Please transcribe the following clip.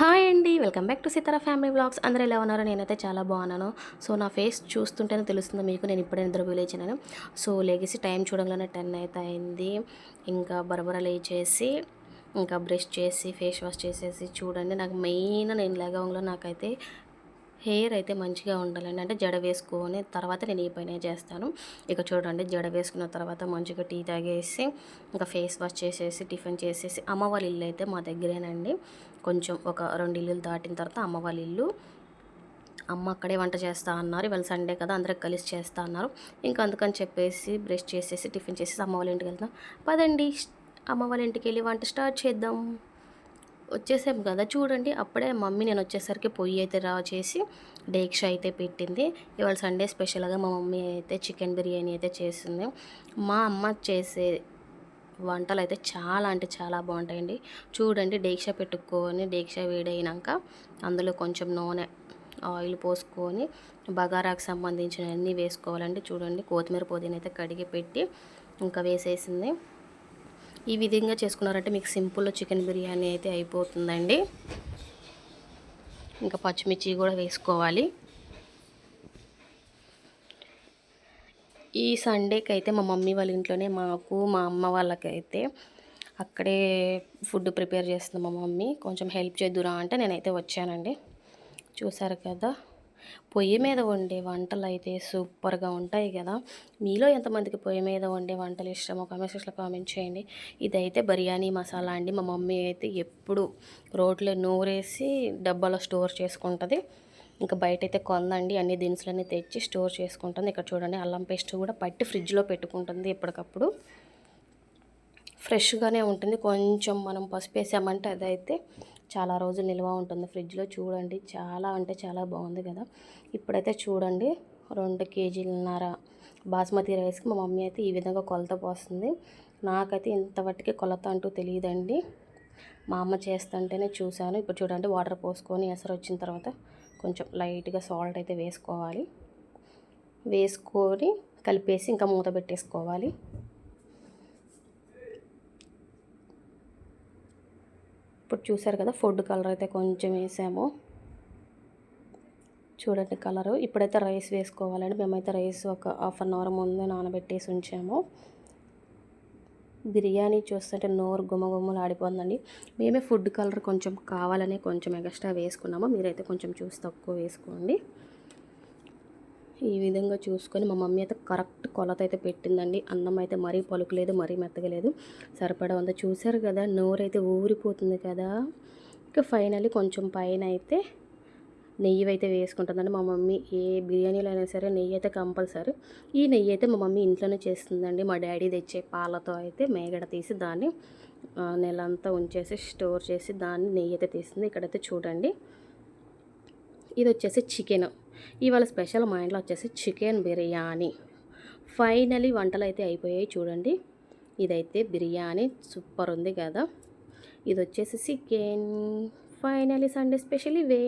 Hi అండి welcome back to Sitara family blogs అందరూ ఎలా ఉన్నారో? నేనైతే చాలా బాగున్నాను. సో నా ఫేస్ చూస్తుంటేనే తెలుస్తుంది మీకు. నేను ఇప్పుడే నిద్ర లేచినాను సో లేగేసి టైం చూడంగానే టెన్ అయితే అయింది. ఇంకా బరబర లేచేసి ఇంకా బ్రష్ చేసి ఫేస్ వాష్ చేసేసి చూడండి. నాకు మెయిన్ నేను లేగవంలో నాకైతే హెయిర్ అయితే మంచిగా ఉండాలండి. అంటే జడ వేసుకొని తర్వాత నేను ఈ పైన చేస్తాను. ఇక చూడండి జడ వేసుకున్న తర్వాత మంచిగా టీ తాగేసి ఇంకా ఫేస్ వాష్ చేసేసి టిఫిన్ చేసేసి అమ్మ వాళ్ళ ఇల్లు అయితే మా దగ్గరేనండి. కొంచెం ఒక రెండు ఇల్లులు దాటిన తర్వాత అమ్మ వాళ్ళ ఇల్లు. అమ్మ అక్కడే వంట చేస్తా అన్నారు. ఇవాళ సండే కదా అందరికి కలిసి చేస్తా అన్నారు. ఇంకా అందుకని చెప్పేసి బ్రష్ చేసేసి టిఫిన్ చేసేసి అమ్మ వాళ్ళ ఇంటికి వెళ్తాం పదండి అమ్మ వాళ్ళ ఇంటికి వెళ్ళి వంట స్టార్ట్ చేద్దాం. వచ్చేసాం కదా. చూడండి అప్పుడే మమ్మీ నేను వచ్చేసరికి పొయ్యి అయితే రా చేసి డేక్ష అయితే పెట్టింది. ఇవాళ సండే స్పెషల్గా మా మమ్మీ అయితే చికెన్ బిర్యానీ అయితే చేసింది. మా అమ్మ చేసే వంటలు అయితే చాలా అంటే చాలా బాగుంటాయండి. చూడండి డేక్ష పెట్టుకొని డేక్ష వేడైనాక అందులో కొంచెం నూనె ఆయిల్ పోసుకొని బగారాకు సంబంధించిన అన్నీ వేసుకోవాలండి. చూడండి కొత్తిమీర పుదీనా అయితే కడిగి పెట్టి ఇంకా వేసేసింది. ఈ విధంగా చేసుకున్నారంటే మీకు సింపుల్ చికెన్ బిర్యానీ అయితే అయిపోతుందండి. ఇంకా పచ్చిమిర్చి కూడా వేసుకోవాలి. ఈ సండేకి అయితే మా మమ్మీ వాళ్ళ ఇంట్లోనే మాకు మా అమ్మ వాళ్ళకైతే అక్కడే ఫుడ్ ప్రిపేర్ చేస్తుంది మా మమ్మీ. కొంచెం హెల్ప్ చేద్దురా అంటే నేనైతే వచ్చానండి. చూసారు కదా? పొయ్యి మీద వండే వంటలు అయితే సూపర్గా ఉంటాయి కదా. మీలో ఎంతమందికి పొయ్యి మీద వండే వంటలు ఇష్టమో కామెంట్ సెక్షన్లో కామెంట్ చేయండి. ఇదైతే బిర్యానీ మసాలా అండి. మా మమ్మీ అయితే ఎప్పుడు రోట్లో నూరేసి డబ్బాలో స్టోర్ చేసుకుంటుంది. ఇంకా బయట అయితే కొందండి. అన్ని దినుసులన్నీ తెచ్చి స్టోర్ చేసుకుంటుంది. ఇక్కడ చూడండి అల్లం పేస్ట్ కూడా పట్టి ఫ్రిడ్జ్లో పెట్టుకుంటుంది ఎప్పటికప్పుడు. ఫ్రెష్గానే ఉంటుంది. కొంచెం మనం పసుపు వేసామంటే అదైతే చాలా రోజులు నిల్వ ఉంటుంది ఫ్రిడ్జ్లో. చూడండి చాలా అంటే చాలా బాగుంది కదా. ఇప్పుడైతే చూడండి రెండు కేజీలన్నర బాస్మతి రైస్కి మా మమ్మీ అయితే ఈ విధంగా కొలత పోస్తుంది. నాకైతే ఇంతవరకు కొలత అంటూ తెలియదండి. మా అమ్మ చేస్తుంటేనే చూశాను. ఇప్పుడు చూడండి వాటర్ పోసుకొని ఎసరు వచ్చిన తర్వాత కొంచెం లైట్గా సాల్ట్ అయితే వేసుకోవాలి. వేసుకొని కలిపేసి ఇంకా మూత పెట్టేసుకోవాలి. ఇప్పుడు చూసారు కదా ఫుడ్ కలర్ అయితే కొంచెం వేసాము. చూడండి కలరు. ఇప్పుడైతే రైస్ వేసుకోవాలండి. మేమైతే రైస్ ఒక హాఫ్ అన్ అవర్ ముందే నానబెట్టేసి ఉంచాము. బిర్యానీ చూస్తుంటే నోరు గుమగుమలు ఆడిపోతుందండి మేమే ఫుడ్ కలర్ కొంచెం కావాలని కొంచెం ఎక్స్ట్రా వేసుకున్నాము. మీరైతే కొంచెం చూసి తక్కువ వేసుకోండి. ఈ విధంగా చూసుకొని మా మమ్మీ అయితే కరెక్ట్ కొలత అయితే పెట్టిందండి. అన్నం అయితే మరీ పలుకులేదు మరీ మెత్తగలేదు. సరిపడా ఉందా చూసారు కదా నోరు అయితే ఊరిపోతుంది కదా. ఇక ఫైనల్లీ కొంచెం పైన అయితే నెయ్యి అయితే వేసుకుంటుందండి మా మమ్మీ. ఏ బిర్యానీలో అయినా సరే నెయ్యి అయితే కంపల్సరీ. ఈ నెయ్యి అయితే మా మమ్మీ ఇంట్లోనే చేస్తుందండి. మా డాడీ తెచ్చే పాలతో అయితే మేగడ తీసి దాన్ని నెలంతా ఉంచేసి స్టోర్ చేసి దాన్ని నెయ్యి అయితే తీస్తుంది. ఇక్కడైతే చూడండి. ఇది వచ్చేసి చికెన్. ఇవాళ స్పెషల్ మా ఇంట్లో వచ్చేసి చికెన్ బిర్యానీ. ఫైనలీ వంటలు అయితే అయిపోయాయి చూడండి. ఇదైతే బిర్యానీ సూపర్ ఉంది కదా. ఇది వచ్చేసి చికెన్. ఫైనలీ సండే స్పెషల్ ఇవే.